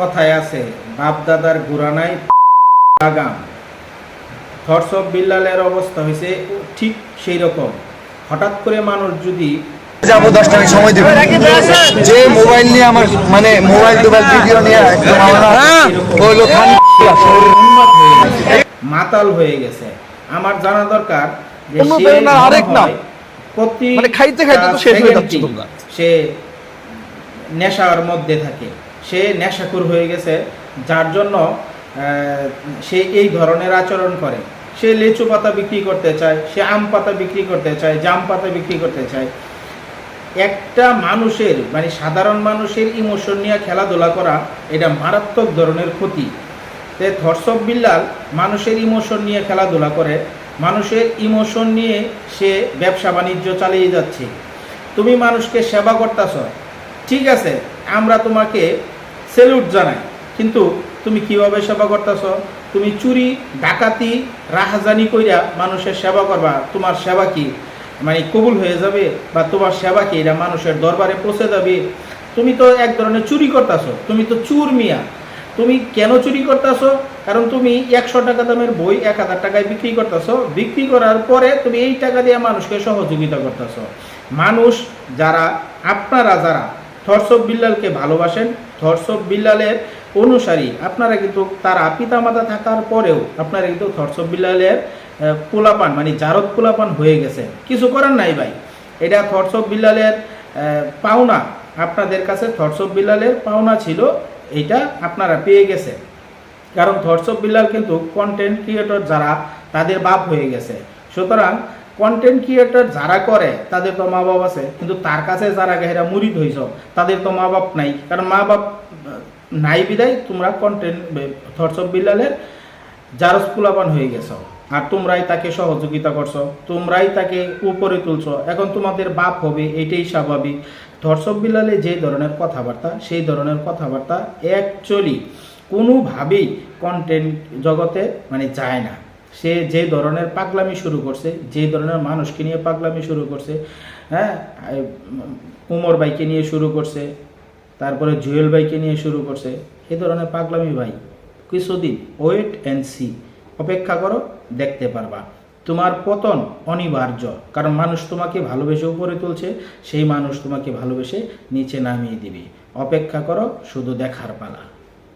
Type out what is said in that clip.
কথায় আছে বাপ দাদার গুরানাই লাগাম। থটস অফ বিল্লালের অবস্থা হয়েছে ঠিক সেই রকম হঠাৎ করে মানুষ যদি যাব দশটা আমি সময় দিব। যে মোবাইল নিয়ে আমার মানে মোবাইল টোবাইল ভিডিও নিয়ে মাতাল হয়ে গেছে। আমার জানা দরকার যে মনে আরেক নাম। প্রতি মানে খাইতে খাইতে তো শেষ হয়ে যাচ্ছ। সে নেশার মধ্যে থাকে। সে নেশাকুর হয়ে গেছে, যার জন্য সে এই ধরনের আচরণ করে। সে লেচু পাতা বিক্রি করতে চায়, সে আম পাতা বিক্রি করতে চায়, জাম পাতা বিক্রি করতে চায়। একটা মানুষের মানে সাধারণ মানুষের ইমোশন নিয়ে খেলাধুলা করা, এটা মারাত্মক ধরনের ক্ষতি। তে অফ বিল্লাল মানুষের ইমোশন নিয়ে খেলাধুলা করে, মানুষের ইমোশন নিয়ে সে ব্যবসা বাণিজ্য চালিয়ে যাচ্ছে। তুমি মানুষকে সেবা করতেছ, ঠিক আছে, আমরা তোমাকে সেলুট জানাই। কিন্তু তুমি কীভাবে সেবা করতেছ? তুমি চুরি, ডাকাতি, রাহাজানি কইরা মানুষের সেবা করবা। তোমার সেবা কি? মানে কবুল হয়ে যাবে বা তোমার সেবা কি? এটা মানুষের দরবারে পৌঁছে যাবে। তুমি তো এক ধরনের চুরি করতেছো। তুমি তো চুর মিয়া। তুমি কেন চুরি করতেছো? কারণ তুমি একশো টাকা দামের বই এক হাজার টাকায় বিক্রি করতেছো। বিক্রি করার পরে তুমি এই টাকা দিয়ে মানুষকে সহযোগিতা করতেছো। মানুষ যারা, আপনারা যারা অফ বিল্লালকে ভালোবাসেন অফ বিল্লালের অনুসারী। আপনারা কিন্তু তারা পিতামাতা থাকার পরেও আপনারা কিন্তু অফ বিল্লালের পোলাপান মানে জারদ পোলাপান হয়ে গেছে। কিছু করার নাই ভাই। এটা অফ বিল্লালের পাওনা। আপনাদের কাছে অফ বিল্লালের পাওনা ছিল, এটা আপনারা পেয়ে গেছে। কারণ অফ বিল্লাল কিন্তু কন্টেন্ট ক্রিয়েটর যারা, তাদের বাপ হয়ে গেছে। সুতরাং কন্টেন্ট ক্রিয়েটার যারা করে, তাদের তো মা বাপ আছে, কিন্তু তার কাছে যারা গেহেরা মুরিদ হইছ তাদের তো মা বাপ নাই, কারণ মা বাপ নাই বিদায়, তোমরা কন্টেন্ট থটস অফ বিল্লালের জারস পুলাপান হয়ে গেছো। আর তোমরাই তাকে সহযোগিতা করছ, তোমরাই তাকে উপরে তুলছো। এখন তোমাদের বাপ হবে, এটাই স্বাভাবিক। ধর্ষক বিলালে যে ধরনের কথাবার্তা, সেই ধরনের কথাবার্তা অ্যাকচুয়ালি কোনোভাবেই কন্টেন্ট জগতে মানে যায় না। সে যে ধরনের পাগলামি শুরু করছে, যে ধরনের মানুষকে নিয়ে পাগলামি শুরু করছে হ্যাঁ উমর ভাইকে নিয়ে শুরু করছে, তারপরে জুয়েল ভাইকে নিয়ে শুরু করছে, এ ধরনের পাগলামি ভাই, কিছুদিন ওয়েট অ্যান্ড সি অপেক্ষা করো, দেখতে পারবা। তোমার পতন অনিবার্য, কারণ মানুষ তোমাকে ভালোবেসে উপরে তুলছে, সেই মানুষ তোমাকে ভালোবেসে নিচে নামিয়ে দিবে। অপেক্ষা করো, শুধু দেখার পালা।